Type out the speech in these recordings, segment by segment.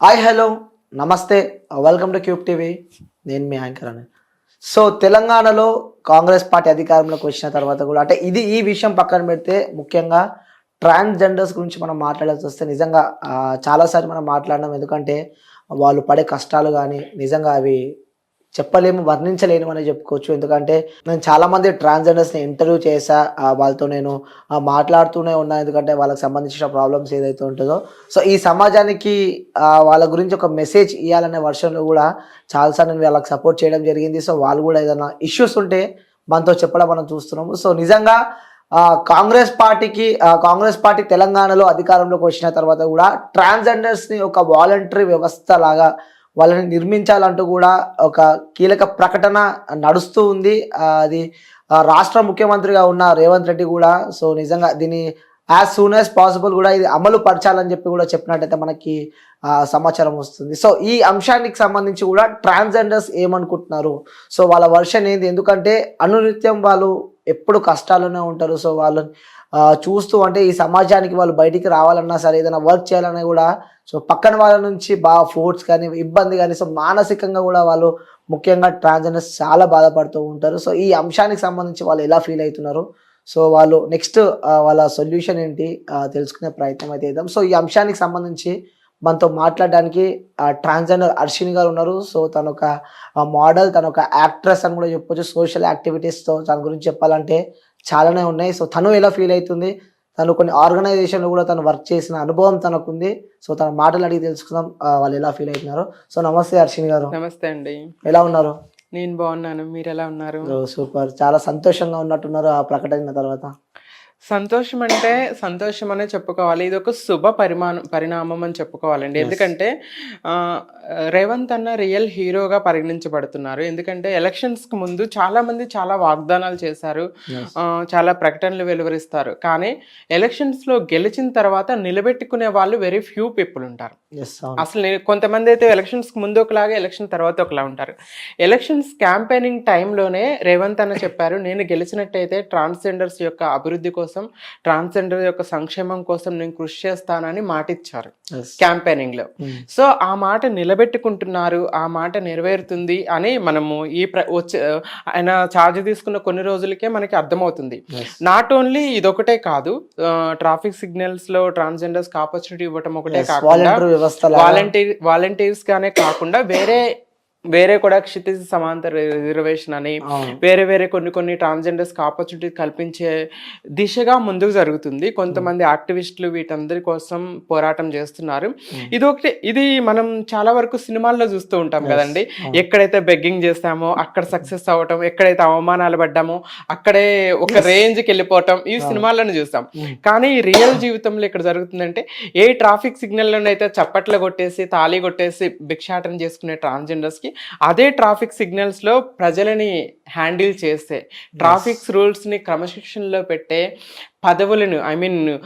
Hi hello నమస్తే welcome to Cube TV నేను మీ యాంకర్ అని సో తెలంగాణలో కాంగ్రెస్ పార్టీ అధికారంలోకి వచ్చిన తర్వాత కూడా అంటే ఇది ఈ విషయం పక్కన పెడితే ముఖ్యంగా ట్రాన్స్జెండర్స్ గురించి మనం మాట్లాడాల్సి వస్తే నిజంగా చాలాసార్లు మనం మాట్లాడినాం. ఎందుకంటే వాళ్ళు పడే కష్టాలు కానీ నిజంగా అవి చెప్పలేము వర్ణించలేను అని చెప్పుకోవచ్చు. ఎందుకంటే నేను చాలా మంది ట్రాన్స్జెండర్స్ని ఇంటర్వ్యూ చేశా వాళ్ళతో నేను మాట్లాడుతూనే ఉన్నా. ఎందుకంటే వాళ్ళకి సంబంధించిన ప్రాబ్లమ్స్ ఏదైతే ఉంటుందో. సో ఈ సమాజానికి వాళ్ళ గురించి ఒక మెసేజ్ ఇవ్వాలనే వర్షంలో కూడా చాలాసార్లు నేను వాళ్ళకి సపోర్ట్ చేయడం జరిగింది. సో వాళ్ళు కూడా ఏదైనా ఇష్యూస్ ఉంటే మనతో చెప్పడం మనం చూస్తున్నాము. సో నిజంగా కాంగ్రెస్ పార్టీకి కాంగ్రెస్ పార్టీ తెలంగాణలో అధికారంలోకి వచ్చిన తర్వాత కూడా ట్రాన్స్జెండర్స్ని ఒక వాలంటరీ వ్యవస్థ లాగా వాళ్ళని నిర్మించాలంటూ కూడా ఒక కీలక ప్రకటన నడుస్తూ ఉంది. అది రాష్ట్ర ముఖ్యమంత్రిగా ఉన్న రేవంత్ రెడ్డి కూడా సో నిజంగా దీన్ని యాజ్ సూన్ యాజ్ పాసిబుల్ కూడా ఇది అమలు పరచాలని చెప్పి కూడా చెప్పినట్టయితే మనకి సమాచారం వస్తుంది. సో ఈ అంశానికి సంబంధించి కూడా ట్రాన్స్జెండర్స్ ఏమనుకుంటున్నారు? సో వాళ్ళ వర్షన్ ఏంది? ఎందుకంటే అనునిత్యం వాళ్ళు ఎప్పుడు కష్టాల్లోనే ఉంటారు. సో వాళ్ళని చూస్తూ అంటే ఈ సమాజానికి వాళ్ళు బయటికి రావాలన్నా సరే ఏదైనా వర్క్ చేయాలన్నా కూడా సో పక్కన వాళ్ళ నుంచి బాగా ఫోర్స్ కానీ ఇబ్బంది కానీ సో మానసికంగా కూడా వాళ్ళు ముఖ్యంగా ట్రాన్స్జెండర్స్ చాలా బాధపడుతూ ఉంటారు. సో ఈ అంశానికి సంబంధించి వాళ్ళు ఎలా ఫీల్ అవుతున్నారు? సో వాళ్ళు నెక్స్ట్ వాళ్ళ సొల్యూషన్ ఏంటి? తెలుసుకునే ప్రయత్నం అయితే సో ఈ అంశానికి సంబంధించి మనతో మాట్లాడడానికి ట్రాన్స్జెండర్ అర్షిని గారు ఉన్నారు. సో తను ఒక మోడల్ తను ఒక యాక్ట్రెస్ అని కూడా చెప్పొచ్చు. సోషల్ యాక్టివిటీస్తో తన గురించి చెప్పాలంటే చాలానే ఉన్నాయి. సో తను ఎలా ఫీల్ అవుతుంది? తను కొన్ని ఆర్గనైజేషన్లో కూడా తను వర్క్ చేసిన అనుభవం తనకుంది. సో తన మాటలు అడిగి తెలుసుకుందాం వాళ్ళు ఎలా ఫీల్ అవుతున్నారు. సో నమస్తే హర్షిని గారు. నమస్తే అండి. ఎలా ఉన్నారు? నేను బాగున్నాను. మీరు ఎలా ఉన్నారు? సూపర్. చాలా సంతోషంగా ఉన్నట్టున్నారు ఆ ప్రకటన తర్వాత. సంతోషం అంటే సంతోషం అనే చెప్పుకోవాలి. ఇది ఒక శుభ పరిమాణం పరిణామం అని చెప్పుకోవాలండి. ఎందుకంటే రేవంత్ అన్న రియల్ హీరోగా పరిగణించబడుతున్నారు. ఎందుకంటే ఎలక్షన్స్కి ముందు చాలా మంది చాలా వాగ్దానాలు చేశారు. చాలా ప్రకటనలు వెలువరిస్తారు. కానీ ఎలక్షన్స్లో గెలిచిన తర్వాత నిలబెట్టుకునే వాళ్ళు వెరీ ఫ్యూ పీపుల్ ఉంటారు. అసలు కొంతమంది అయితే ఎలక్షన్స్ ముందు ఒకలాగా ఎలక్షన్ తర్వాత ఒకలా ఉంటారు. ఎలక్షన్స్ క్యాంపెయినింగ్ టైంలోనే రేవంత్ అన్న చెప్పారు నేను గెలిచినట్టయితే ట్రాన్స్జెండర్స్ యొక్క అభివృద్ధి కోసం ట్రాన్స్జెండర్ యొక్క సంక్షేమం కోసం నేను కృషి చేస్తానని మాట ఇచ్చారు క్యాంపెయినింగ్లో సో ఆ మాట నిలబెట్టుకుంటున్నారు ఆ మాట నెరవేరుతుంది అని మనము ఈ వచ్చే ఆయన ఛార్జ్ తీసుకున్న కొన్ని రోజులకే మనకి అర్థమవుతుంది. నాట్ ఓన్లీ ఇదొకటే కాదు ట్రాఫిక్ సిగ్నల్స్లో ట్రాన్స్జెండర్స్ ఆపర్చునిటీ ఇవ్వటం ఒకటే కాకుండా వాలంటీర్ వాలంటీర్స్ గానే కాకుండా వేరే వేరే కూడా క్షితిజ సమాంతర రిజర్వేషన్ అని వేరే వేరే కొన్ని కొన్ని ట్రాన్స్జెండర్స్కి ఆపర్చునిటీ కల్పించే దిశగా ముందుకు జరుగుతుంది. కొంతమంది యాక్టివిస్టులు వీటందరి కోసం పోరాటం చేస్తున్నారు. ఇది ఒకటి ఇది మనం చాలా వరకు సినిమాల్లో చూస్తూ ఉంటాం కదండి. ఎక్కడైతే బెగ్గింగ్ చేస్తామో అక్కడ సక్సెస్ అవ్వటం ఎక్కడైతే అవమానాలు పడ్డామో అక్కడే ఒక రేంజ్కి వెళ్ళిపోవటం ఈ సినిమాల్లోనే చూస్తాం. కానీ రియల్ జీవితంలో ఇక్కడ జరుగుతుందంటే ఏ ట్రాఫిక్ సిగ్నల్లోనైతే చప్పట్లు కొట్టేసి తాళి కొట్టేసి భిక్షాటన చేసుకునే ట్రాన్స్జెండర్స్కి అదే ట్రాఫిక్ సిగ్నల్స్లో ప్రజలని హ్యాండిల్ చేస్తే ట్రాఫిక్ రూల్స్ని క్రమశిక్షణలో పెట్టే పదవులను ఐ మీన్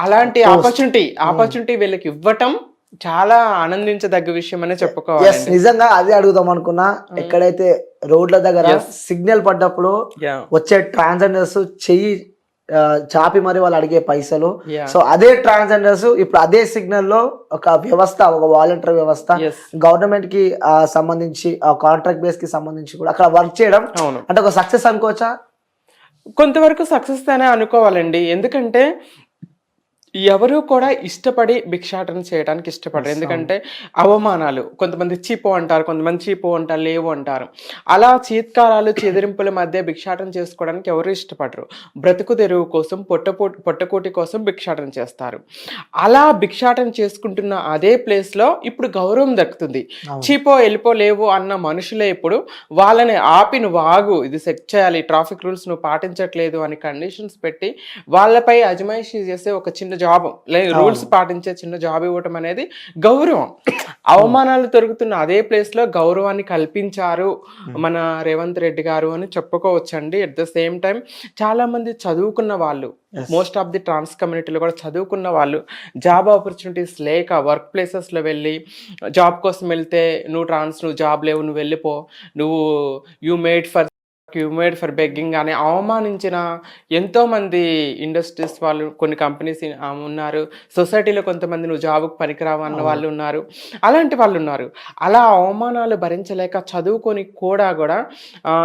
అలాంటి ఆపర్చునిటీ ఆపర్చునిటీ వీళ్ళకి ఇవ్వటం చాలా ఆనందించదగ్గ విషయం అనే చెప్పుకోవాలి నిజంగా అదే అడుగుదాం అనుకున్నా. ఎక్కడైతే రోడ్ల దగ్గర సిగ్నల్ పడ్డప్పుడు వచ్చే ట్రాన్స్జెండర్స్ చెయ్యి చాపి మరి వాళ్ళు అడిగే పైసలు. సో అదే ట్రాన్స్జెండర్స్ ఇప్పుడు అదే సిగ్నల్లో ఒక వ్యవస్థ ఒక వాలంటీర్ వ్యవస్థ గవర్నమెంట్కి ఆ, సంబంధించి కాంట్రాక్ట్ బేస్కి సంబంధించి కూడా అక్కడ వర్క్ చేయడం అంటే ఒక సక్సెస్ అనుకోవచ్చా? కొంతవరకు సక్సెస్ అనే అనుకోవాలండి. ఎందుకంటే ఎవరు కూడా ఇష్టపడి భిక్షాటన చేయడానికి ఇష్టపడరు. ఎందుకంటే అవమానాలు కొంతమంది చీపు అంటారు కొంతమంది చీపు అంటారు లేవు అంటారు. అలా చీత్కారాలు చెదిరింపుల మధ్య భిక్షాటన చేసుకోవడానికి ఎవరు ఇష్టపడరు. బ్రతుకు తెరువు కోసం పొట్టపో పొట్టకోటి కోసం భిక్షాటన చేస్తారు. అలా భిక్షాటన చేసుకుంటున్న అదే ప్లేస్లో ఇప్పుడు గౌరవం దక్కుతుంది. చీపో వెళ్ళిపో లేవు అన్న మనుషులే ఇప్పుడు వాళ్ళని ఆపి నువ్వు ఆగు ఇది సెట్ చేయాలి ట్రాఫిక్ రూల్స్ నువ్వు పాటించట్లేదు అని కండిషన్స్ పెట్టి వాళ్ళపై అజమాయిషీ చేసే ఒక చిన్న జాబ్. రూల్స్ పాటించే చిన్న జాబ్ ఇవ్వటం అనేది గౌరవం. అవమానాలు దొరుకుతున్న అదే ప్లేస్లో గౌరవాన్ని కల్పించారు మన రేవంత్ రెడ్డి గారు అని చెప్పుకోవచ్చండి. అట్ ద సేమ్ టైం చాలా మంది చదువుకున్న వాళ్ళు. మోస్ట్ ఆఫ్ ది ట్రాన్స్ కమ్యూనిటీలో కూడా చదువుకున్న వాళ్ళు జాబ్ ఆపర్చునిటీస్ లేక వర్క్ ప్లేసెస్లో వెళ్ళి జాబ్ కోసం వెళ్తే నువ్వు ట్రాన్స్ నువ్వు జాబ్ లేవు నువ్వు వెళ్ళిపో. నువ్వు you made for you made for begging అని అవమానించిన ఎంతో మంది ఇండస్ట్రీస్ వాళ్ళు కొన్ని కంపెనీస్ ఉన్నారు. సొసైటీలో కొంతమంది నువ్వు జాబ్కి పనికిరావు అన్న వాళ్ళు ఉన్నారు. అలాంటి వాళ్ళు ఉన్నారు. అలా అవమానాలు భరించలేక చదువుకొని కూడా కూడా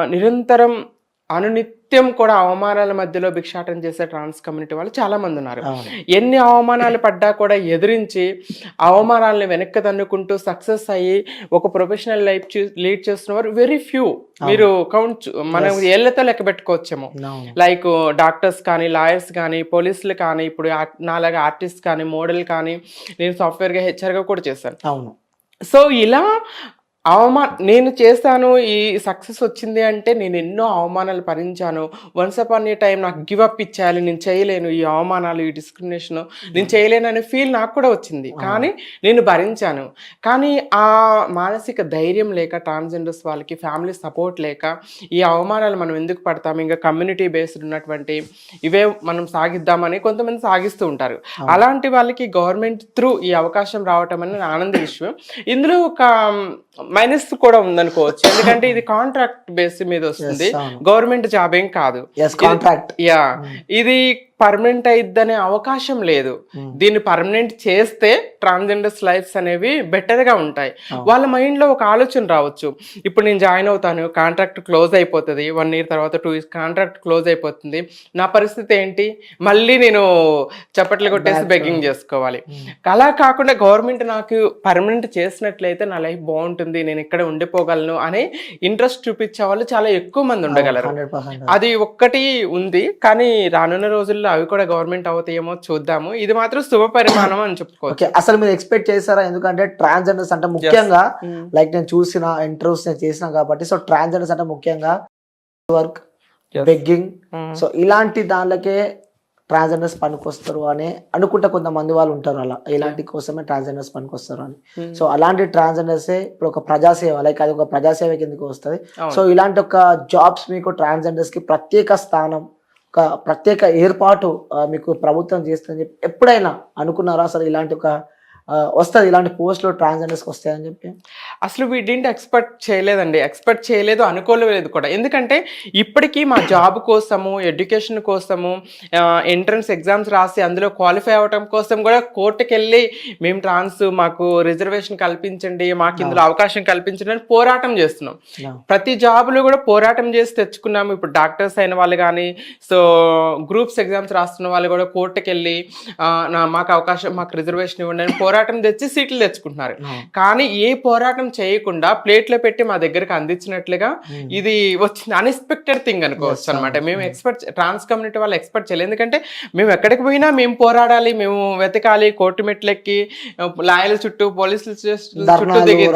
నిరంతరం అనునిత్యం కూడా అవమానాల మధ్యలో భిక్షాటన చేసే ట్రాన్స్ కమ్యూనిటీ వాళ్ళు చాలా మంది ఉన్నారు ఎన్ని అవమానాలు పడ్డా కూడా ఎదిరించి అవమానాలను వెనక్కి తన్నుకుంటూ సక్సెస్ అయ్యి ఒక ప్రొఫెషనల్ లైఫ్ లీడ్ చేస్తున్న వారు వెరీ ఫ్యూ మీరు కౌంట్ మనం ఏళ్ళతో లెక్క పెట్టుకోవచ్చేమో. లైక్ డాక్టర్స్ కానీ లాయర్స్ కానీ పోలీసులు కానీ ఇప్పుడు నాలాగా ఆర్టిస్ట్ కానీ మోడల్ కానీ నేను సాఫ్ట్వేర్గా హెచ్ఆర్గా కూడా చేశాను. అవును. సో ఇలా అవమా నేను చేశాను ఈ సక్సెస్ వచ్చింది అంటే నేను ఎన్నో అవమానాలు భరించాను. వన్స్ అపాన్ ఏ టైం నాకు గివ్ అప్ ఇచ్చేయాలి నేను చేయలేను ఈ అవమానాలు ఈ డిస్క్రిమినేషన్. నేను చేయలేను అనే ఫీల్ నాకు కూడా వచ్చింది. కానీ నేను భరించాను. కానీ ఆ మానసిక ధైర్యం లేక ట్రాన్స్జెండర్స్ వాళ్ళకి ఫ్యామిలీ సపోర్ట్ లేక ఈ అవమానాలు మనం ఎందుకు పడతాం? ఇంకా కమ్యూనిటీ బేస్డ్ ఉన్నటువంటి ఇవే మనం సాగిద్దామని కొంతమంది సాగిస్తూ ఉంటారు. అలాంటి వాళ్ళకి గవర్నమెంట్ త్రూ ఈ అవకాశం రావటం అనేది ఆనంద విషయం. ఇందులో ఒక మైనస్ కూడా ఉందనుకోవచ్చు. ఎందుకంటే ఇది కాంట్రాక్ట్ బేస్ మీద వస్తుంది. గవర్నమెంట్ జాబ్ ఏం కాదు. యా ఇది పర్మనెంట్ అయిద్దనే అవకాశం లేదు. దీన్ని పర్మనెంట్ చేస్తే ట్రాన్స్జెండర్స్ లైఫ్స్ అనేవి బెటర్గా ఉంటాయి. వాళ్ళ మైండ్లో ఒక ఆలోచన రావచ్చు. ఇప్పుడు నేను జాయిన్ అవుతాను కాంట్రాక్ట్ క్లోజ్ అయిపోతుంది. వన్ ఇయర్ తర్వాత టూ ఇయర్స్ కాంట్రాక్ట్ క్లోజ్ అయిపోతుంది. నా పరిస్థితి ఏంటి? మళ్ళీ నేను చప్పట్లు కొట్టేసి బెగ్గింగ్ చేసుకోవాలి. అలా కాకుండా గవర్నమెంట్ నాకు పర్మనెంట్ చేసినట్లయితే నా లైఫ్ బాగుంటుంది నేను ఇక్కడ ఉండిపోగలను అనే ఇంట్రెస్ట్ చూపించే వాళ్ళు చాలా ఎక్కువ మంది ఉండగలరు. పర్సెంట్ అది ఒక్కటి ఉంది. కానీ రానున్న రోజుల్లో అవి కూడా గవర్నమెంట్ అవుతాయేమో చూద్దాము. ఇది మాత్రం శుభ పరిమాణం అని చెప్పుకోవచ్చు. ఓకే అసలు మీరు ఎక్స్పెక్ట్ చేశారా? ఎందుకంటే ట్రాన్స్జెండర్స్ అంటే ముఖ్యంగా లైక్ నేను చూసిన ఇంటర్వ్యూస్ నేను చేసిన కాబట్టి సో ట్రాన్స్జెండర్స్ అంటే ముఖ్యంగా వర్క్. బెగ్గింగ్. Mm. సో ఇలాంటి దానిలకే ట్రాన్స్జెండర్స్ పనికొస్తారు అని అనుకుంటే కొంతమంది వాళ్ళు ఉంటారు అలా. ఇలాంటి కోసమే ట్రాన్స్జెండర్స్ పనికొస్తారు అని. Mm. సో అలాంటి ట్రాన్స్జెండర్సే ఇప్పుడు ఒక ప్రజాసేవ లైక్ అది ఒక ప్రజాసేవ కిందకి వస్తుంది. సో ఇలాంటి ఒక జాబ్స్ మీకు ట్రాన్స్జెండర్స్కి ప్రత్యేక స్థానం ఒక ప్రత్యేక ఏర్పాటు మీకు ప్రభుత్వం చేస్తుందని చెప్పి ఎప్పుడైనా అనుకున్నారా అసలు ఇలాంటి ఒక వస్తుంది ఇలాంటి పోస్టులు ట్రాన్స్జెండర్స్కి వస్తాయని చెప్పి. అసలు వీడింటి ఎక్స్పెక్ట్ చేయలేదండి. ఎక్స్పెక్ట్ చేయలేదు అనుకోలేదు కూడా. ఎందుకంటే ఇప్పటికీ మా జాబ్ కోసము ఎడ్యుకేషన్ కోసము ఎంట్రన్స్ ఎగ్జామ్స్ రాసి అందులో క్వాలిఫై అవ్వటం కోసం కూడా కోర్టుకి వెళ్ళి మేము ట్రాన్స్ మాకు రిజర్వేషన్ కల్పించండి మాకు ఇందులో అవకాశం కల్పించండి అని పోరాటం చేస్తున్నాం. ప్రతి జాబ్లో కూడా పోరాటం చేసి తెచ్చుకున్నాము. ఇప్పుడు డాక్టర్స్ అయిన వాళ్ళు కానీ సో గ్రూప్స్ ఎగ్జామ్స్ రాస్తున్న వాళ్ళు కూడా కోర్టుకి వెళ్ళి మాకు అవకాశం మాకు రిజర్వేషన్ ఇవ్వండి అని పోరాటం తెచ్చి సీట్లు తెచ్చుకుంటున్నారు. కానీ ఏ పోరాటం చేయకుండా ప్లేట్లో పెట్టి మా దగ్గరకు అందించినట్లుగా ఇది వచ్చింది. అన్ఎక్స్పెక్టెడ్ థింగ్ అనుకోవచ్చు అనమాట మేము ఎక్స్పర్ట్ ట్రాన్స్ కమ్యూనిటీ వాళ్ళు ఎక్స్పెక్ట్ చేయలేదు. ఎందుకంటే మేము ఎక్కడికి పోయినా మేము పోరాడాలి మేము వెతకాలి కోర్టు మెట్లెక్కి లాయర్ల చుట్టూ పోలీసుల చుట్టూ దిగి.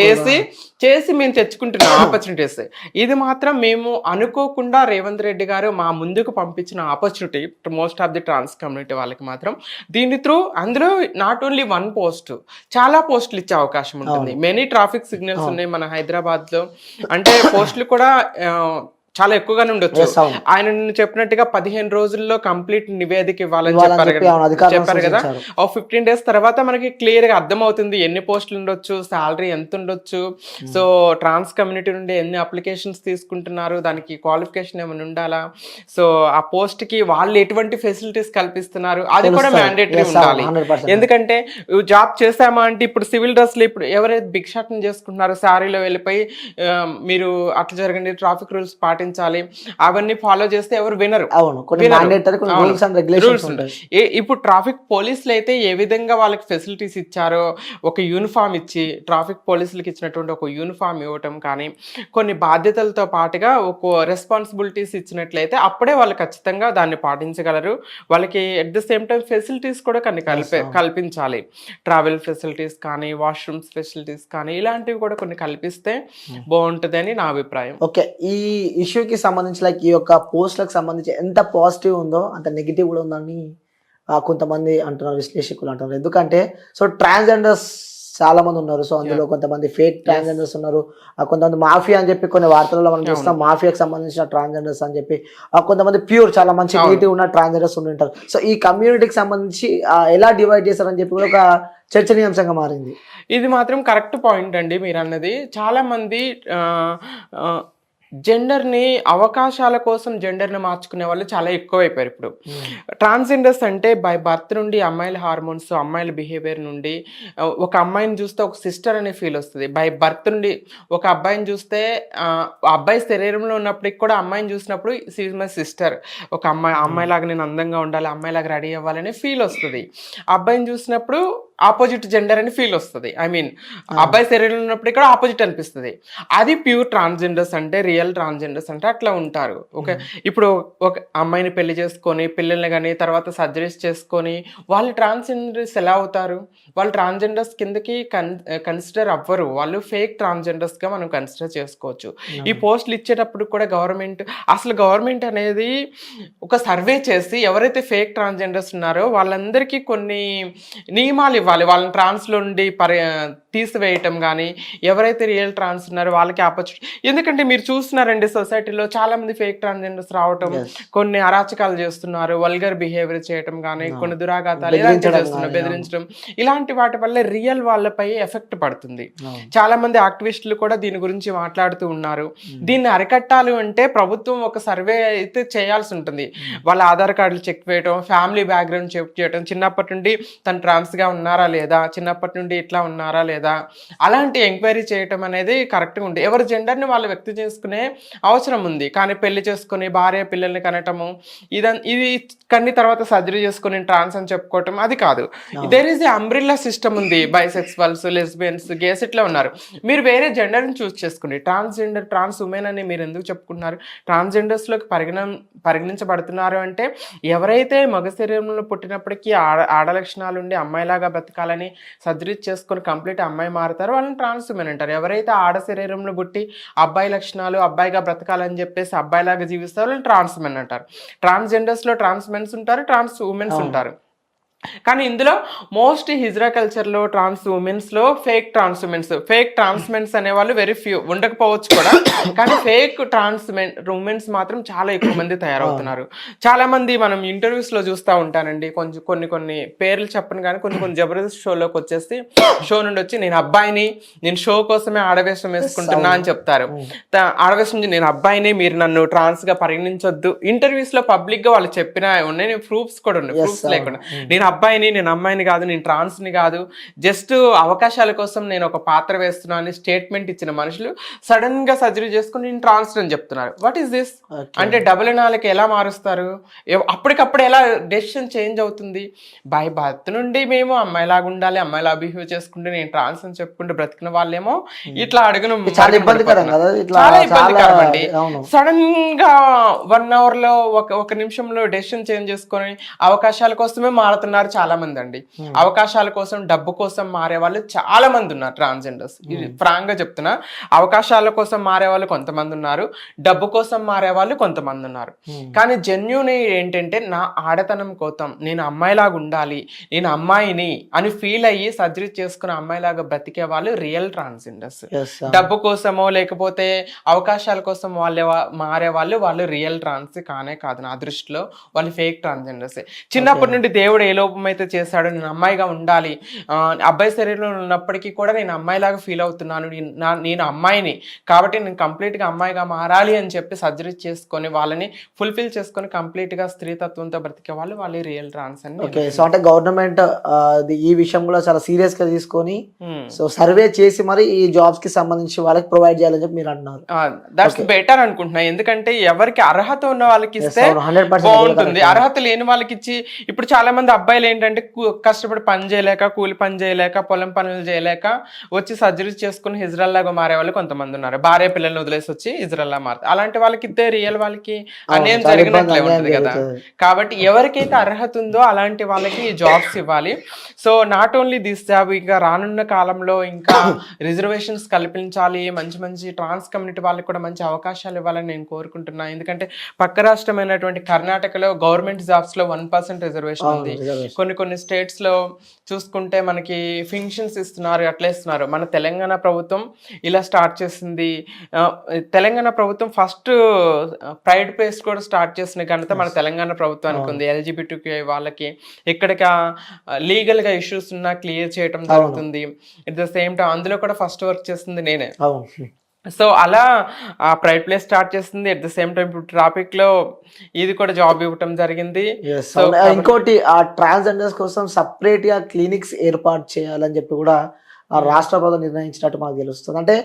చేసి చేసి మేము తెచ్చుకుంటున్నాం ఆపర్చునిటీస్ ఇది మాత్రం మేము అనుకోకుండా రేవంత్ రెడ్డి గారు మా ముందుకు పంపించిన opportunity most of the trans community వాళ్ళకి మాత్రం. దీని త్రూ అందులో నాట్ ఓన్లీ వన్ పోస్ట్. చాలా పోస్టులు ఇచ్చే అవకాశం ఉంటుంది. మెనీ ట్రాఫిక్ సిగ్నల్స్ ఉన్నాయి మన హైదరాబాద్లో అంటే పోస్టులు కూడా చాలా ఎక్కువగానే ఉండొచ్చు. ఆయన చెప్పినట్టుగా పదిహేను రోజుల్లో కంప్లీట్ నివేదిక ఇవ్వాలని చెప్పారు చెప్పి కదా చెప్పారు కదా. ఒక ఫిఫ్టీన్ డేస్ తర్వాత మనకి క్లియర్గా అర్థమవుతుంది ఎన్ని పోస్టులు ఉండొచ్చు శాలరీ ఎంత ఉండొచ్చు సో ట్రాన్స్ కమ్యూనిటీ నుండి ఎన్ని అప్లికేషన్స్ తీసుకుంటున్నారు దానికి క్వాలిఫికేషన్ ఏమైనా ఉండాలా సో ఆ పోస్ట్కి వాళ్ళు ఎటువంటి ఫెసిలిటీస్ కల్పిస్తున్నారు అది కూడా. మ్యాండేటరీ ఉండాలి అవును, 100%. ఎందుకంటే జాబ్ చేసామా అంటే ఇప్పుడు సివిల్ డ్రెస్లో ఇప్పుడు ఎవరైతే భిక్షాటన చేసుకుంటున్నారో శారీలో వెళ్ళిపోయి ఆ, మీరు అట్లా జరగండి ట్రాఫిక్ రూల్స్ పాటించాలి. అవన్నీ ఫాలో చేస్తే ఎవరు వినరు. అవును. రూల్స్ ఉంటాయి. ఇప్పుడు ట్రాఫిక్ పోలీసులు అయితే ఏ విధంగా వాళ్ళకి ఫెసిలిటీస్ ఇచ్చారో ఒక యూనిఫామ్ ఇచ్చి ట్రాఫిక్ పోలీసులకి ఇచ్చినటువంటి ఒక యూనిఫామ్ ఇవ్వటం కానీ కొన్ని బాధ్యతలతో పాటుగా ఒక రెస్పాన్సిబిలిటీస్ ఇచ్చినట్లయితే అప్పుడే వాళ్ళు ఖచ్చితంగా దాన్ని పాటించగలరు. వాళ్ళకి at the same time facilities కూడా కొన్ని కల్పి కల్పించాలి. ట్రావెల్ ఫెసిలిటీస్ కానీ వాష్రూమ్స్ ఫెసిలిటీస్ కానీ ఇలాంటివి కూడా కొన్ని కల్పిస్తే బాగుంటుందని నా అభిప్రాయం. ఓకే ఈ ఇష్యూకి సంబంధించి లైక్ ఈ యొక్క పోస్ట్లకు సంబంధించి ఎంత పాజిటివ్ ఉందో అంత నెగిటివ్ కూడా ఉందని ఆ, కొంతమంది అంటున్నారు విశ్లేషకులు అంటున్నారు. ఎందుకంటే సో ట్రాన్స్జెండర్స్ చాలా మంది ఉన్నారు. సో అందులో కొంతమంది ఫేక్ ట్రాన్స్జెండర్స్ ఉన్నారు. కొంతమంది మాఫియా అని చెప్పి కొన్ని వార్తలలో మనం చూస్తాం. మాఫియాకి సంబంధించిన ట్రాన్స్జెండర్స్ అని చెప్పి కొంతమంది ప్యూర్ చాలా మంచి నెగిటివ్ ఉన్న ట్రాన్స్జెండర్స్ ఉండి ఉంటారు. సో ఈ కమ్యూనిటీకి సంబంధించి ఎలా డివైడ్ చేశారని చెప్పి కూడా ఒక చర్చనీయాంశంగా మారింది. ఇది మాత్రం కరెక్ట్ పాయింట్ అండి మీరు అన్నది చాలా మంది జెండర్ని అవకాశాల కోసం జెండర్ని మార్చుకునే వాళ్ళు చాలా ఎక్కువైపోయారు ఇప్పుడు. ట్రాన్స్జెండర్స్ అంటే బై బర్త్ నుండి అమ్మాయిల హార్మోన్స్ అమ్మాయిల బిహేవియర్ నుండి ఒక అమ్మాయిని చూస్తే ఒక సిస్టర్ అనే ఫీల్ వస్తుంది. బై బర్త్ నుండి ఒక అబ్బాయిని చూస్తే అబ్బాయి శరీరంలో ఉన్నప్పటికి కూడా అమ్మాయిని చూసినప్పుడు సీజ్ మై సిస్టర్ ఒక అమ్మాయి అమ్మాయిలాగా నేను అందంగా ఉండాలి అమ్మాయిలాగా రెడీ అవ్వాలనే ఫీల్ వస్తుంది. అబ్బాయిని చూసినప్పుడు ఆపోజిట్ జెండర్ అని ఫీల్ వస్తుంది. ఐ మీన్ అబ్బాయి శరీరంలో ఉన్నప్పుడు కూడా ఆపోజిట్ అనిపిస్తుంది. అది ప్యూర్ ట్రాన్స్జెండర్స్ అంటే రియల్ ట్రాన్స్జెండర్స్ అంటే అట్లా ఉంటారు. ఓకే ఇప్పుడు ఒక అమ్మాయిని పెళ్ళి చేసుకొని పిల్లల్ని కానీ తర్వాత సర్జరీస్ చేసుకొని వాళ్ళు ట్రాన్స్జెండర్స్ ఎలా అవుతారు? వాళ్ళు ట్రాన్స్జెండర్స్ కిందకి కన్ కన్సిడర్ అవ్వరు. వాళ్ళు ఫేక్ ట్రాన్స్జెండర్స్గా మనం కన్సిడర్ చేసుకోవచ్చు. ఈ పోస్టులు ఇచ్చేటప్పుడు కూడా గవర్నమెంట్ అసలు గవర్నమెంట్ అనేది ఒక సర్వే చేసి ఎవరైతే ఫేక్ ట్రాన్స్జెండర్స్ ఉన్నారో వాళ్ళందరికీ కొన్ని నియమాలు ఇవ్వాలి. వాళ్ళని ట్రాన్స్లో నుండి పరి తీసివేయటం కానీ ఎవరైతే రియల్ ట్రాన్స్ ఉన్నారో వాళ్ళకి ఆపర్చునిటీ ఎందుకంటే మీరు చూస్తున్నారండి సొసైటీలో చాలా మంది ఫేక్ ట్రాన్స్జెండర్స్ రావటం కొన్ని అరాచకాలు చేస్తున్నారు వల్గర్ బిహేవియర్ చేయటం కానీ కొన్ని దురాఘాతాలు ఇలాంటివి బెదిరించడం చేస్తున్నారు బెదిరించడం. ఇలాంటి వాటి వల్ల రియల్ వాళ్ళపై ఎఫెక్ట్ పడుతుంది. చాలా మంది యాక్టివిస్టులు కూడా దీని గురించి మాట్లాడుతూ ఉన్నారు. దీన్ని అరికట్టాలి అంటే ప్రభుత్వం ఒక సర్వే అయితే చేయాల్సి ఉంటుంది. వాళ్ళ ఆధార్ కార్డులు చెక్ చేయడం ఫ్యామిలీ బ్యాక్గ్రౌండ్ చెక్ చేయడం చిన్నప్పటి నుండి తను ట్రాన్స్గా ఉన్నారా లేదా? చిన్నప్పటి నుండి ఇట్లా ఉన్నారా లేదా? అలాంటి ఎంక్వైరీ చేయటం అనేది కరెక్ట్గా ఉంది. ఎవరి జెండర్ని వాళ్ళు వ్యక్తి చేసుకునే అవసరం ఉంది. కానీ పెళ్ళి చేసుకుని భార్య పిల్లల్ని కనటము ఇదం ఇది కన్ని తర్వాత సర్జరీ చేసుకుని ట్రాన్స్ అని చెప్పుకోవటం అది కాదు. దేర్ ఈస్ అంబ్రిల్లా సిస్టమ్ ఉంది. బైసెక్స్వల్స్ లెస్బియన్స్ గేస్ ఇట్లా ఉన్నారు. మీరు వేరే జెండర్ని చూస్ చేసుకోండి. ట్రాన్స్జెండర్ ట్రాన్స్ ఉమెన్ అని మీరు ఎందుకు చెప్పుకుంటున్నారు? ట్రాన్స్జెండర్స్లోకి పరిగణ పరిగణించబడుతున్నారు అంటే ఎవరైతే మగ శరీరంలో పుట్టినప్పటికీ ఆడ ఆడ లక్షణాలు ఉండి అమ్మాయిలాగా బ్రతకాలని సర్జరీ చేసుకొని కంప్లీట్ అమ్మాయి మారుతారో. వాళ్ళని ట్రాన్స్ ఉమెన్ అంటారు. ఎవరైతే ఆడ శరీరంలో పుట్టి అబ్బాయి లక్షణాలు అబ్బాయిగా బ్రతకాలని చెప్పేసి అబ్బాయిలాగా జీవిస్తారో వాళ్ళని ట్రాన్స్ మెన్ అంటారు. ట్రాన్స్జెండర్స్లో ట్రాన్స్ మెన్స్ ఉంటారు ట్రాన్స్ ఉమెన్స్ ఉంటారు. కానీ ఇందులో మోస్ట్ హిజ్రా కల్చర్లో trans ఉమెన్స్లో fake trans womens fake trans mens అనేవాళ్ళు వెరీ ఫ్యూ ఉండకపోవచ్చు కూడా. కానీ ఫేక్ ట్రాన్స్ మెన్ ఉమెన్స్ మాత్రం చాలా ఎక్కువ మంది తయారవుతున్నారు. చాలా మంది మనం ఇంటర్వ్యూస్లో చూస్తూ ఉంటానండి. కొంచెం కొన్ని కొన్ని పేర్లు చెప్పను కానీ కొన్ని కొన్ని జబర్దస్త్ షోలోకి వచ్చేసి షో నుండి వచ్చి నేను అబ్బాయిని నేను షో కోసమే ఆడవేషం వేసుకుంటున్నా అని చెప్తారు. ఆడవేషం నుంచి నేను అబ్బాయిని మీరు నన్ను ట్రాన్స్గా పరిగణించొద్దు. ఇంటర్వ్యూస్లో పబ్లిక్గా వాళ్ళు చెప్పిన ఉన్నాయి ప్రూఫ్స్ కూడా ఉన్నాయి. ప్రూఫ్స్ లేకుండా. నేను అబ్బాయిని నేను అమ్మాయిని కాదు నేను ట్రాన్స్ని కాదు. జస్ట్ అవకాశాల కోసం నేను ఒక పాత్ర వేస్తున్నాను అని స్టేట్మెంట్ ఇచ్చిన మనుషులు సడన్గా సర్జరీ చేసుకుని నేను ట్రాన్స్ అని చెప్తున్నారు. What is this. అంటే డబుల్ నాలకి ఎలా మారుస్తారు? అప్పటికప్పుడు ఎలా డెసిషన్ చేంజ్ అవుతుంది? బై బర్త్ నుండి మేము అమ్మాయిలాగా ఉండాలి అమ్మాయిలా బిహేవ్ చేసుకుంటే నేను ట్రాన్స్ అని చెప్పుకుంటూ బ్రతికిన వాళ్ళేమో ఇట్లా అడుగును చాలా ఇబ్బందికరం కదా ఇట్లా చాలా చాలా ఇబ్బందికరం అండి. అవును. సడన్గా వన్ అవర్లో ఒక ఒక నిమిషంలో డెసిషన్ చేంజ్ చేసుకొని అవకాశాల కోసమే మారుతున్నారు. చాలా మంది అండి అవకాశాల కోసం డబ్బు కోసం మారే వాళ్ళు చాలా మంది ఉన్నారు ట్రాన్స్జెండర్స్. ఇది ఫ్రాంక్గా చెప్తున్నా. అవకాశాల కోసం మారే వాళ్ళు కొంతమంది ఉన్నారు. డబ్బు కోసం మారే వాళ్ళు కొంతమంది ఉన్నారు. కానీ జెన్యున్ ఏంటంటే నా ఆడతనం కోసం నేను అమ్మాయిలాగా ఉండాలి నేను అమ్మాయిని అని ఫీల్ అయ్యి సర్జరీ చేసుకున్న అమ్మాయిలాగా బ్రతికే వాళ్ళు రియల్ ట్రాన్స్జెండర్స్. డబ్బు కోసమో లేకపోతే అవకాశాల కోసం వాళ్ళే మారే వాళ్ళు వాళ్ళు రియల్ ట్రాన్స్ కానే కాదు నా దృష్టిలో. వాళ్ళు ఫేక్ ట్రాన్స్జెండర్స్. చిన్నప్పటి నుండి దేవుడు ఏ లోపం అయితే చేశాడో. నేను అమ్మాయిగా ఉండాలి. అబ్బాయి శరీరంలో ఉన్నప్పటికీ కూడా నేను అమ్మాయిలాగా ఫీల్ అవుతున్నాను. నేను అమ్మాయిని కాబట్టి నేను complete గా అమ్మాయిగా మారాలి అని చెప్పి సర్జరీ చేసుకొని వాళ్ళని ఫుల్ఫిల్ చేసుకొని complete గా స్త్రీతత్వంతో బ్రతికే వాళ్ళు వాళ్ళు రియల్ ట్రాన్స్ అని ఓకే. సో అంటే గవర్నమెంట్ ఈ విషయం కూడా చాలా సీరియస్గా తీసుకొని. సో సర్వే చేసి మరి ఈ జాబ్స్కి సంబంధించి వాళ్ళకి ప్రొవైడ్ చేయాలని చెప్పి మీరు అంటున్నారు. దట్స్ బెటర్ అనుకుంటున్నా. ఎందుకంటే ఎవరికి అర్హత ఉన్న వాళ్ళకి ఇస్తే బాగుంటుంది. అర్హత లేని వాళ్ళకి ఇచ్చి ఇప్పుడు చాలా మంది అబ్బాయిలు ఏంటంటే కష్టపడి పని చేయలేక కూలి పని చేయలేక పొలం పనులు చేయలేక వచ్చి సర్జరీ చేసుకుని హిజ్రల్ లాగా మారే వాళ్ళు కొంతమంది ఉన్నారు. భార్య పిల్లల్ని వదిలేసి వచ్చి హిజ్రల్ లా మారుతారు అలాంటి వాళ్ళకి ఇస్తే రియల్ వాళ్ళకి అన్యాయం జరిగినట్లే ఉంటుంది కదా. కాబట్టి ఎవరికైతే అర్హత ఉందో అలాంటి వాళ్ళకి జాబ్స్ ఇవ్వాలి. So not only this job ఇంకా రానున్న కాలంలో ఇంకా రిజర్వేషన్స్ కల్పించాలి మంచి మంచి ట్రాన్స్ కమ్యూనిటీ వాళ్ళకి కూడా మంచి అవకాశాలు ఇవ్వాలని నేను కోరుకుంటున్నాను ఎందుకంటే పక్క రాష్ట్రమైనటువంటి కర్ణాటకలో గవర్నమెంట్ జాబ్స్లో వన్ పర్సెంట్ రిజర్వేషన్ ఉంది. కొన్ని కొన్ని స్టేట్స్లో చూసుకుంటే మనకి ఫింక్షన్స్ ఇస్తున్నారు అట్లా ఇస్తున్నారు. మన తెలంగాణ ప్రభుత్వం ఇలా స్టార్ట్ చేసింది. తెలంగాణ ప్రభుత్వం ఫస్ట్ ప్రైడ్ పేస్ట్ కూడా స్టార్ట్ చేసిన ఘనత మన తెలంగాణ ప్రభుత్వానికి ఉంది ఎల్జిబిటీ వాళ్ళకి ఎక్కడికి లీగల్గా ఇష్యూస్ ఉన్నా క్లియర్ చేయడం జరుగుతుంది. ఎట్ ద సేమ్ టైం అందులో కూడా ఫస్ట్ వర్క్ చేస్తుంది నేనే. సో అలా ఆ ప్రైవేట్ ప్లేస్ స్టార్ట్ చేస్తుంది. అట్ ద సేమ్ టైం ఇప్పుడు ట్రాఫిక్లో ఇది కూడా జాబ్ ఇవ్వటం జరిగింది. ఇంకోటి ఆ ట్రాన్స్జెండర్స్ కోసం సపరేట్గా క్లినిక్స్ ఏర్పాటు చేయాలని చెప్పి కూడా ఆ రాష్ట్ర ప్రభుత్వం నిర్ణయించినట్టు మనకు తెలుస్తుంది. అంటే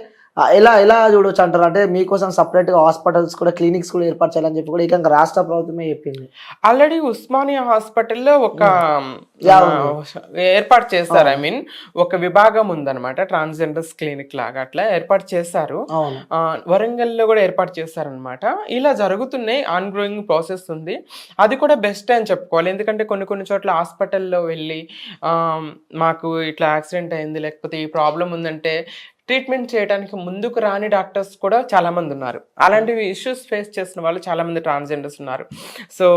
ఎలా ఎలా చూడొచ్చు అంటారు? అంటే మీకోసం సపరేట్గా హాస్పిటల్స్ కూడా క్లినిక్స్ కూడా ఏర్పాటు చేయాలని చెప్పి కూడా ఇక రాష్ట్ర ప్రభుత్వమే చెప్పింది. ఆల్రెడీ ఉస్మానియా హాస్పిటల్లో ఒక ఏర్పాటు చేశారు ఐ మీన్ ఒక విభాగం ఉందన్నమాట ట్రాన్స్జెండర్స్ క్లినిక్ లాగా అట్లా ఏర్పాటు చేశారు. వరంగల్లో కూడా ఏర్పాటు చేశారనమాట ఇలా జరుగుతున్నాయి ఆన్ గ్రోయింగ్ ప్రాసెస్ ఉంది. అది కూడా బెస్ట్ అని చెప్పుకోవాలి. ఎందుకంటే కొన్ని కొన్ని చోట్ల హాస్పిటల్లో వెళ్ళి మాకు ఇట్లా యాక్సిడెంట్ అయింది లేకపోతే ఈ ప్రాబ్లం ఉందంటే ట్రీట్మెంట్ చేయడానికి ముందుకు రాని డాక్టర్స్ కూడా చాలామంది ఉన్నారు. అలాంటివి ఇష్యూస్ ఫేస్ చేసిన వాళ్ళు చాలామంది ట్రాన్స్జెండర్స్ ఉన్నారు. సో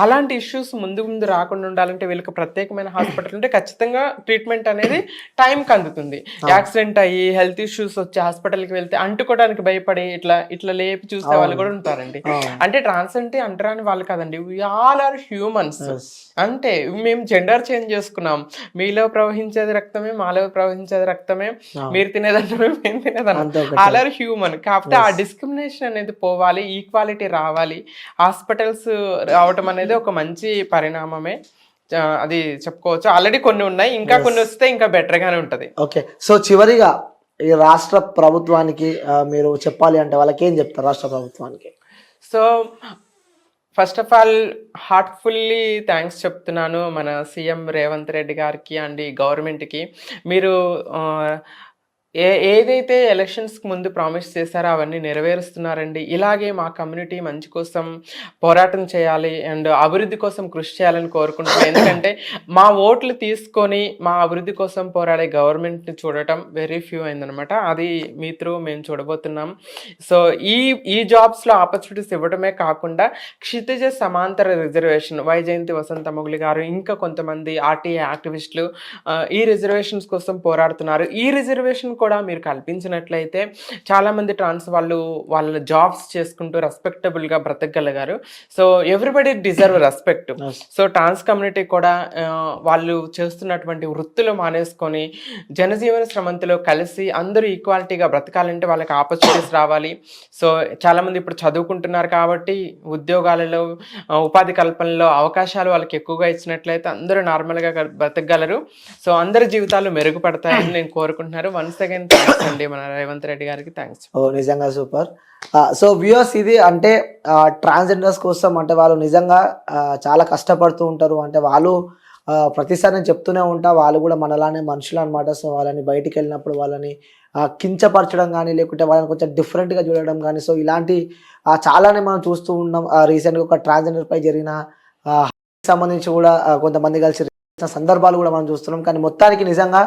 అలాంటి ఇష్యూస్ ముందు ముందు రాకుండా ఉండాలంటే వీళ్ళకి ప్రత్యేకమైన హాస్పిటల్ ఉంటే ఖచ్చితంగా ట్రీట్మెంట్ అనేది టైంకి అందుతుంది. యాక్సిడెంట్ అయ్యి హెల్త్ ఇష్యూస్ వచ్చి హాస్పిటల్కి వెళ్తే అంటుకోవడానికి భయపడి ఇట్లా ఇట్లా లేపి చూసే వాళ్ళు కూడా ఉంటారండి. అంటే ట్రాన్స్ అంటే అంటరాని వాళ్ళు కాదండి. All are humans. అంటే మేము జెండర్ చేంజ్ చేసుకున్నాం. మీలో ప్రవహించేది రక్తమే మాలో ప్రవహించేది రక్తమే. మీరు తినేదన్నమే మేము తినేదన్నం. ఆల్ ఆర్ హ్యూమన్ కాకపోతే ఆ డిస్క్రిమినేషన్ అనేది పోవాలి ఈక్వాలిటీ రావాలి. హాస్పిటల్స్ రావటం అనేది ఒక మంచి పరిణామమే. అది చెప్పుకోవచ్చు. ఆల్రెడీ కొన్ని ఉన్నాయి. ఇంకా కొన్ని వస్తే ఇంకా బెటర్ గానే ఉంటది. ఓకే. సో చివరిగా ఈ రాష్ట్ర ప్రభుత్వానికి మీరు చెప్పాలి అంటే వాళ్ళకి ఏం చెప్తారు రాష్ట్ర ప్రభుత్వానికి? So first of all heartfully thanks చెప్తున్నాను మన సీఎం రేవంత్ రెడ్డి గారికి అండ్ ఈ గవర్నమెంట్కి. మీరు ఏ ఏదైతే ఎలక్షన్స్కి ముందు ప్రామిస్ చేశారో అవన్నీ నెరవేరుస్తున్నారండి. ఇలాగే మా కమ్యూనిటీ మంచి కోసం పోరాటం చేయాలి అండ్ అభివృద్ధి కోసం కృషి చేయాలని కోరుకుంటున్నాను ఎందుకంటే మా ఓట్లు తీసుకొని మా అభివృద్ధి కోసం పోరాడే గవర్నమెంట్ని చూడటం వెరీ ఫ్యూ అయిందనమాట. అది మీ త్రూ మేము చూడబోతున్నాం. సో ఈ ఈ జాబ్స్లో ఆపర్చునిటీస్ ఇవ్వడమే కాకుండా క్షితిజ సమాంతర రిజర్వేషన్ వైజయంతి వసంత మొగులి గారు ఇంకా కొంతమంది ఆర్టీఏ యాక్టివిస్టులు ఈ రిజర్వేషన్స్ కోసం పోరాడుతున్నారు. ఈ రిజర్వేషన్ కూడా మీరు కల్పించినట్లయితే చాలామంది ట్రాన్స్ వాళ్ళు వాళ్ళ జాబ్స్ చేసుకుంటూ రెస్పెక్టబుల్గా బ్రతకగలిగారు. So everybody deserve respect. So trans community కూడా వాళ్ళు చేస్తున్నటువంటి వృత్తులు మానేసుకొని జనజీవన శ్రమంతిలో కలిసి అందరూ ఈక్వాలిటీగా బ్రతకాలంటే వాళ్ళకి ఆపర్చునిటీస్ రావాలి. సో చాలామంది ఇప్పుడు చదువుకుంటున్నారు కాబట్టి ఉద్యోగాలలో ఉపాధి కల్పనలో అవకాశాలు వాళ్ళకి ఎక్కువగా ఇచ్చినట్లయితే అందరూ నార్మల్గా బ్రతకగలరు. సో అందరి జీవితాలు మెరుగుపడతాయని నేను కోరుకుంటున్నారు వన్స్ అగైన్ థ్యాంక్స్ అండి మన రేవంత్ రెడ్డి గారికి థ్యాంక్స్ ఓ నిజంగా సూపర్. సో వ్యూస్ ఇది అంటే ట్రాన్స్జెండర్స్ కోసం అంటే వాళ్ళు నిజంగా చాలా కష్టపడుతూ ఉంటారు. అంటే వాళ్ళు ప్రతిసారి నేను చెప్తూనే ఉంటా వాళ్ళు కూడా మనలానే మనుషులు అనమాట సో వాళ్ళని బయటికి వెళ్ళినప్పుడు వాళ్ళని కించపరచడం కానీ లేకుంటే వాళ్ళని కొంచెం డిఫరెంట్గా చూడడం కానీ సో ఇలాంటి చాలానే మనం చూస్తూ ఉన్నాం. రీసెంట్గా ఒక ట్రాన్స్జెండర్ పై జరిగిన సంబంధించి కూడా కొంతమంది కలిసి సందర్భాలు కూడా మనం చూస్తున్నాం. కానీ మొత్తానికి నిజంగా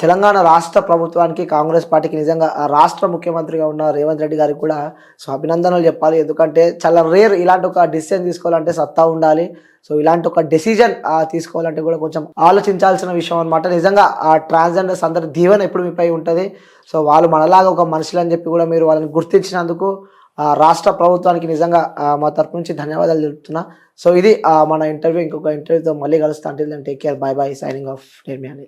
తెలంగాణ రాష్ట్ర ప్రభుత్వానికి కాంగ్రెస్ పార్టీకి నిజంగా రాష్ట్ర ముఖ్యమంత్రిగా ఉన్న రేవంత్ రెడ్డి గారికి కూడా సో అభినందనలు చెప్పాలి. ఎందుకంటే చాలా రేర్ ఇలాంటి ఒక డిసిజన్ తీసుకోవాలంటే సత్తా ఉండాలి. సో ఇలాంటి ఒక డెసిజన్ తీసుకోవాలంటే కూడా కొంచెం ఆలోచించాల్సిన విషయం అనమాట నిజంగా ఆ ట్రాన్స్జెండర్స్ అందరి దీవెన ఎప్పుడు మీపై ఉంటుంది? సో వాళ్ళు మనలాగా ఒక మనుషులు అని చెప్పి కూడా మీరు వాళ్ళని గుర్తించినందుకు ఆ, రాష్ట్ర ప్రభుత్వానికి నిజంగా మా తరపు నుంచి ధన్యవాదాలు తెలుపుతున్నా. సో ఇది మన ఇంటర్వ్యూ. ఇంకొక ఇంటర్వ్యూతో మళ్ళీ కలుస్తా. అంటే take care bye bye signing off Nirmi అని